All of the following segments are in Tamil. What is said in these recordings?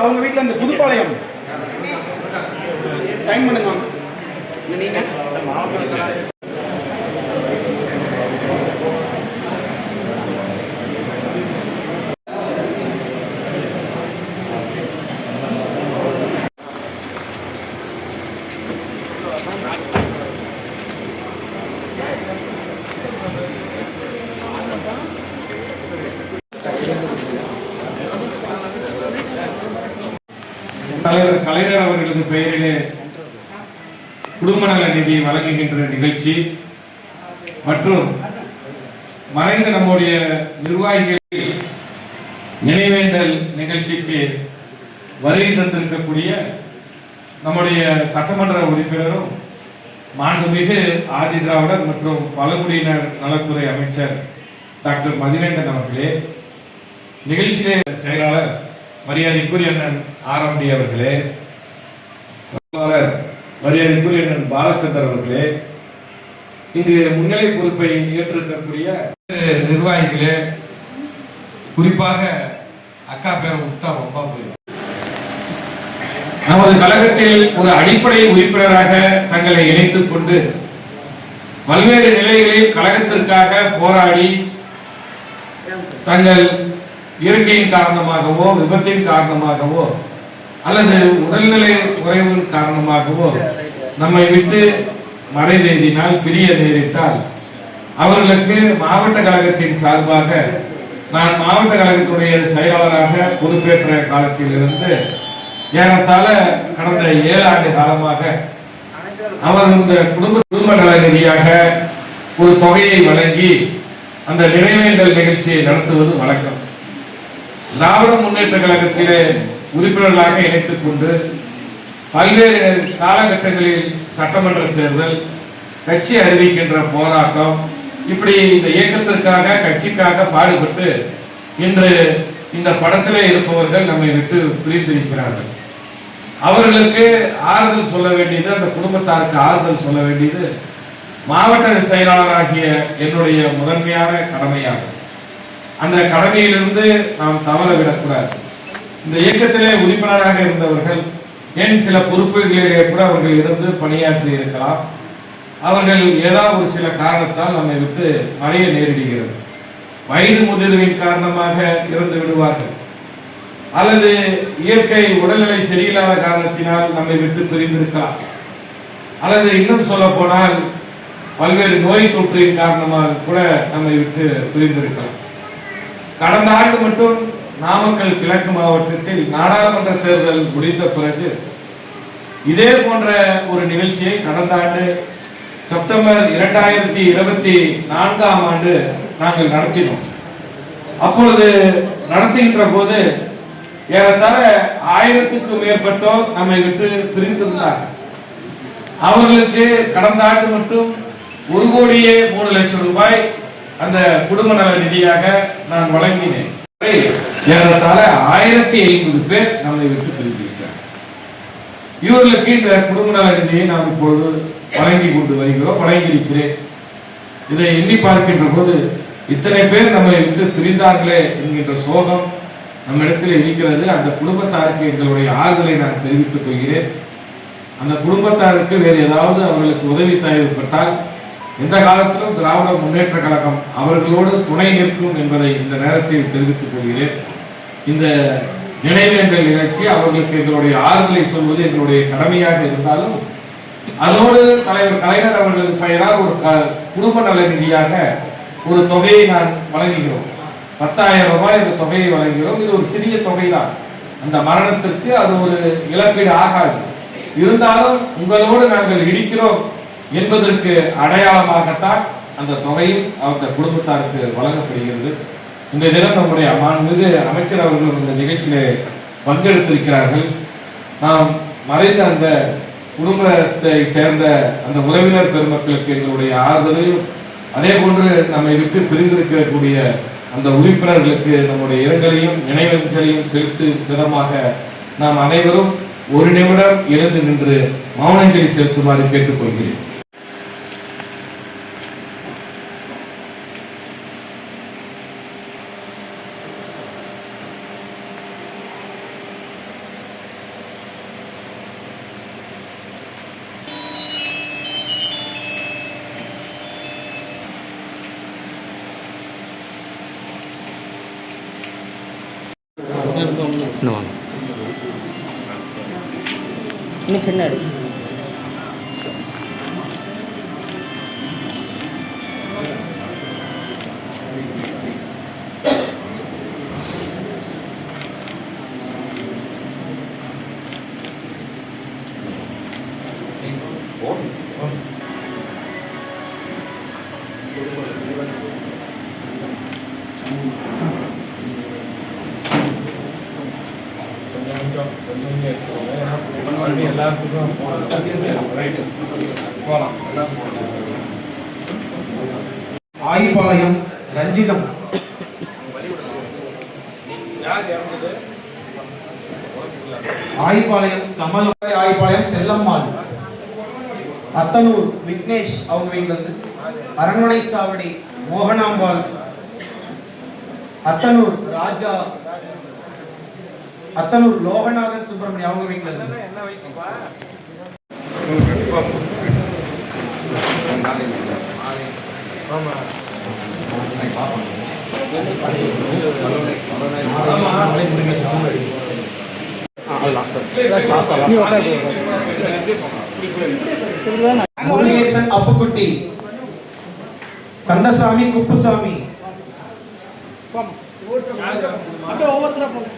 அவங்க வீட்டில் அந்த புதுப்பாளையம். சைன் பண்ணுங்க. நீங்கள் தலைவர் கலைஞர் அவர்களது பெயரிலே குடும்ப நல நிதி வழங்குகின்ற நிகழ்ச்சி மற்றும் மறைந்த நம்முடைய நிர்வாகிகள் நினைவேந்தல் நிகழ்ச்சிக்கு வருகை தந்திருக்கக்கூடிய நம்முடைய சட்டமன்ற உறுப்பினரும் மாண்புமிகு ஆதி திராவிடர் மற்றும் பழங்குடியினர் நலத்துறை அமைச்சர் டாக்டர் மதிவேந்தன் அவர்களே. நிகழ்ச்சியிலே செயலாளர் மரியாதைக்குரிய அண்ணன் ஆர்எம்டி அவர்களே மரியாதைக்குரிய அண்ணன் பாலச்சந்தர் அவர்களே இங்கு முன்னிலை பொறுப்பை ஏற்றிருக்கக்கூடிய நிர்வாகிகளே குறிப்பாக அக்கா பேர் உத்தா ரொம்ப போயிடும் நமது கழகத்தில் ஒரு அடிப்படை உறுப்பினராக தங்களை இணைத்துக் கொண்டு பல்வேறு நிலைகளில் கழகத்திற்காக போராடி தங்கள் இயற்கையின் காரணமாகவோ விபத்தின் காரணமாகவோ அல்லது உடல்நிலை குறைவின் காரணமாகவோ நம்மை விட்டு மறைவேந்தினால் பிரிய நேரிட்டால் அவர்களுக்கு மாவட்ட கழகத்தின் சார்பாக நான் மாவட்ட கழகத்துடைய செயலாளராக பொறுப்பேற்ற காலத்தில் இருந்து ஏறத்தாழ கடந்த ஏழு ஆண்டு காலமாக அவர் இந்த குடும்ப குடும்ப நல நிதியாக ஒரு தொகையை வழங்கி அந்த நினைவேந்தல் நிகழ்ச்சியை நடத்துவது வழக்கம். திராவிட முன்னேற்ற கழகத்திலே உறுப்பினர்களாக இணைத்துக் கொண்டு பல்வேறு காலகட்டங்களில் சட்டமன்ற தேர்தல் கட்சி அறிவிக்கின்ற போராட்டம் இப்படி இந்த இயக்கத்திற்காக கட்சிக்காக பாடுபட்டு இன்று இந்த படத்திலே இருப்பவர்கள் நம்மை விட்டு பிரிந்திருக்கிறார்கள். அவர்களுக்கு ஆறுதல் சொல்ல வேண்டியது அந்த குடும்பத்தாருக்கு ஆறுதல் சொல்ல வேண்டியது மாவட்ட செயலாளராகிய என்னுடைய முதன்மையான கடமையாகும். அந்த கடமையிலிருந்து நாம் தவற விடக்கூடாது. இந்த இயக்கத்திலே உறுப்பினராக இருந்தவர்கள் ஏன் சில பொறுப்புகளிலே கூட அவர்கள் இருந்து பணியாற்றி இருக்கலாம். அவர்கள் ஏதாவது ஒரு சில காரணத்தால் நம்மை விட்டு மறைய நேரிடுகிறது. வயது முதிர்வின் காரணமாக இறந்து விடுவார்கள். அல்லது இயற்கை உடல்நிலை சரியில்லாத காரணத்தினால் நம்மை விட்டு பிரிந்திருக்கலாம். அல்லது இன்னும் சொல்ல போனால் பல்வேறு நோய் தொற்றின் காரணமாக கூட நம்மை விட்டு பிரிந்திருக்கலாம். கடந்த ஆண்டு மட்டும் நாமக்கல் கிழக்கு மாவட்டத்தில் நாடாளுமன்ற தேர்தல் முடிந்த பிறகு இதே போன்ற ஒரு நிகழ்ச்சியை கடந்த ஆண்டு செப்டம்பர் இரண்டாயிரத்தி இருபத்தி நான்காம் ஆண்டு நாங்கள் நடத்தினோம். அப்பொழுது நடத்துகின்ற போது ஏறத்தாழ ஆயிரத்துக்கும் மேற்பட்டோர் நம்மை விட்டு பிரிந்திருந்தார் அவர்களுக்கு கடந்த ஆண்டு மட்டும் ஒரு கோடியே மூணு லட்சம் ரூபாய் அந்த குடும்ப நல நிதியாக நான் வழங்கினேன். ஏறத்தாழ ஆயிரத்தி ஐம்பது பேர் நம்மை விட்டு பிரிந்திருக்கிறார் இவர்களுக்கு இந்த குடும்ப நல நிதியை நாம் இப்பொழுது வழங்கி கொண்டு வருகிறோம் வழங்கியிருக்கிறேன். இதை எண்ணி பார்க்கின்ற போது இத்தனை பேர் நம்மை விட்டு பிரிந்தார்களே என்கின்ற சோகம் நம்மிடத்தில் இருக்கிறது. அந்த குடும்பத்தாருக்கு எங்களுடைய ஆறுதலை நான் தெரிவித்துக் கொள்கிறேன். அந்த குடும்பத்தாருக்கு வேறு ஏதாவது அவர்களுக்கு உதவி தேவைப்பட்டால் எந்த காலத்திலும் திராவிட முன்னேற்ற கழகம் அவர்களோடு துணை நிற்கும் என்பதை இந்த நேரத்தில் தெரிவித்துக் கொள்கிறேன். இந்த நினைவேந்தல் நிகழ்ச்சி அவர்களுக்கு எங்களுடைய ஆறுதலை சொல்வது எங்களுடைய கடமையாக இருந்தாலும் அதோடு தலைவர் கலைஞர் அவர்களது பெயரால் ஒரு க- குடும்ப நல நிதியாக ஒரு தொகையை நான் வழங்குகிறோம். பத்தாயிரம் ரூபாய் இந்த தொகையை வழங்குகிறோம். இது ஒரு சிறிய தொகை தான் அந்த மரணத்திற்கு அது ஒரு இழப்பீடு ஆகாது. இருந்தாலும் உங்களோடு நாங்கள் இருக்கிறோம். என்பதற்கு அடையாளமாகத்தான் அந்த தொகையும் அந்த குடும்பத்தாருக்கு வழங்கப்படுகிறது. இந்த தினம் நம்முடைய மாண்புமிகு அமைச்சர் அவர்கள் இந்த நிகழ்ச்சியிலே பங்கெடுத்திருக்கிறார்கள். நாம் மறைந்த அந்த குடும்பத்தை சேர்ந்த அந்த உறவினர் பெருமக்களுக்கு எங்களுடைய ஆறுதலையும் அதே போன்று நம்மை விட்டு பிரிந்திருக்கக்கூடிய அந்த உறுப்பினர்களுக்கு நம்முடைய இரங்கலையும் நினைவஞ்சலையும் செலுத்தும் விதமாக நாம் அனைவரும் ஒரு நிமிடம் எழுந்து நின்று மௌனஞ்சலி செலுத்துமாறு கேட்டுக்கொள்கிறேன். இன்னும் வாங்க எல்லாத்துக்கும் பின்னாடி ஆயிபாளையம் ரஞ்சிதம். ஆயிபாளையம் கமல் ஆயிபாளையம் செல்லம்மாள். அத்தனூர் விக்னேஷ் அவங்க வீட்டுல அரண்மனை சாவடி மோகனாம்பாள். அத்தனூர் ராஜா. அத்தனூர் லோகநாதன் சுப்பிரமணியம் அவங்க வீட்டுல இருந்து. முருகேசன் அப்புக்குட்டி கந்தசாமி குப்புசாமி. அப்படியே ஒவ்வொருத்தரா போங்க.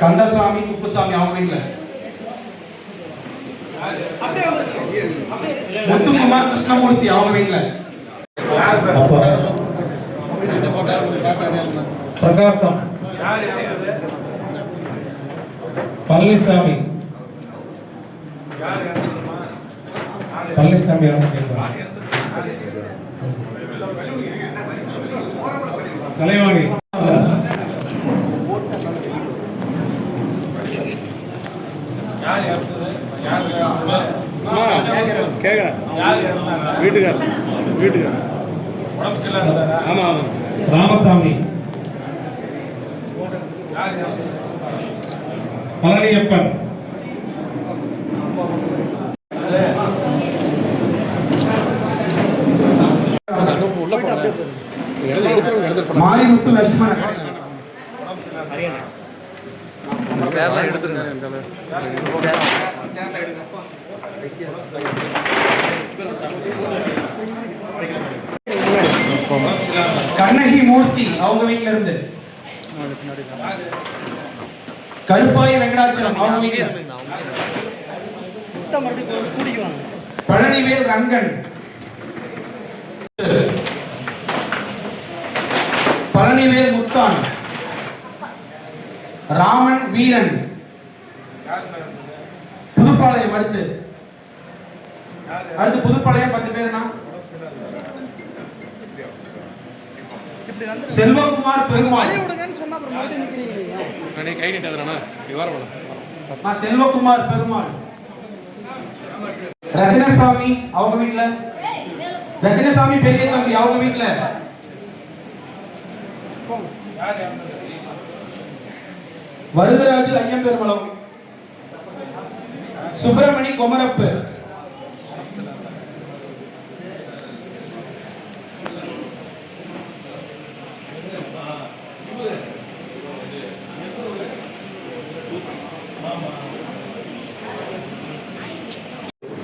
கந்தசாமி குப்புசாமி அவங்க வீட்டுல முத்துக்குமார் கிருஷ்ணமூர்த்தி அவங்க வீட்டுல பிரகாசம். பழனிசாமி. பழனிசாமி யாரும் கேட்கலாம். கலைவாணி வீட்டுக்கார் வீட்டுக்கார் ஆமா ஆமா. ராமசாமி. பழனியப்பன். மாரிமுத்து லட்சுமணன். எடுத்துருங்க. கண்ணகி மூர்த்தி அவங்க வீட்டுல இருந்து. கருப்பாய் வெங்கடாச்சலம் அவங்க வீட்டுல பழனிவேல் ரங்கன். பழனிவேல் முத்தான். ராமன் வீரன். புதுப்பாளையம் அடுத்து. அடுத்து புதுப்பாளையம் பத்து பேருனா செல்வகுமார் பெருமாள். செல்வகுமார் பெருமாள். ரத்தினசாமி அவங்க வீட்ல? ரத்தினசாமி பெரிய தம்பி அவங்க வீட்ல? வரதராஜு ஐயம் பெருமளம் சுப்பிரமணி குமரப்பு.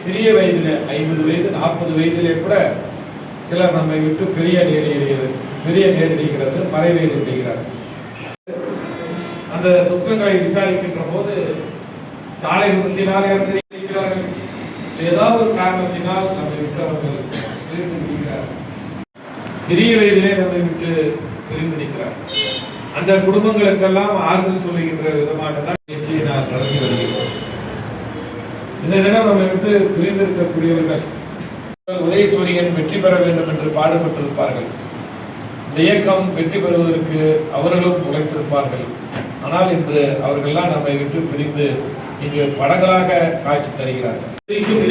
சிறிய வயதில் ஐம்பது வயது நாற்பது வயதிலே கூட சிலர் நம்மை விட்டு பெரிய நேரிடுகிறது பெரிய நேரிடுகிறது மறைவேறு செய்கிறார் அந்த துக்கங்களை விசாரிக்கின்ற போது சாலை விபத்தினால் இறந்திருக்கிறார்கள் ஏதாவது ஒரு காரணத்தினால் நம்மை விட்டு அவர்கள் சிறிய வயதிலே நம்மை விட்டு பிரிந்து அந்த குடும்பங்களுக்கெல்லாம் ஆறுதல் சொல்லுகின்ற விதமாக தான் நிகழ்ச்சியை நான் நடத்தி வருகிறோம் இந்த தினம் நம்மை விட்டு பிரிந்திருக்கக்கூடியவர்கள் உதயசூரியன் வெற்றி பெற வேண்டும் என்று பாடுபட்டிருப்பார்கள். இந்த இயக்கம் வெற்றி பெறுவதற்கு அவர்களும் உழைத்திருப்பார்கள். ஆனால் இன்று அவர்கள்லாம் நம்மை விட்டு பிரிந்து இங்கு படங்களாக காட்சி தருகிறார்கள்.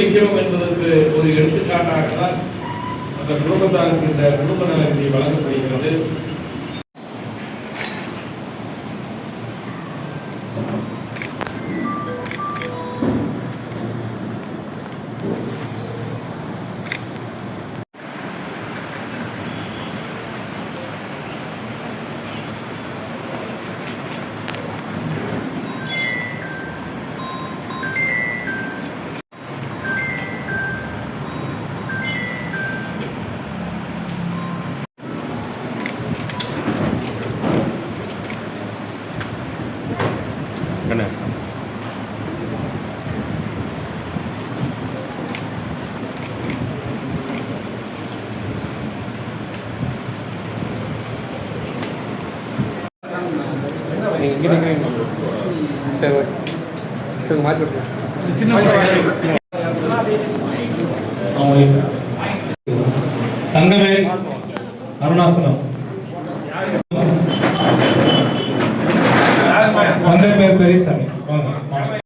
இருக்கிறோம் என்பதற்கு ஒரு எடுத்துக்காட்டாக தான் அந்த குடும்பத்தாருக்கு இந்த குடும்ப நல நிதி வழங்கப்படுகிறது. நீங்க இங்கே சரி ஓகே. சரி மாற்றி விட்டுருங்க அவங்க தங்கவேல் அருணாசலம்.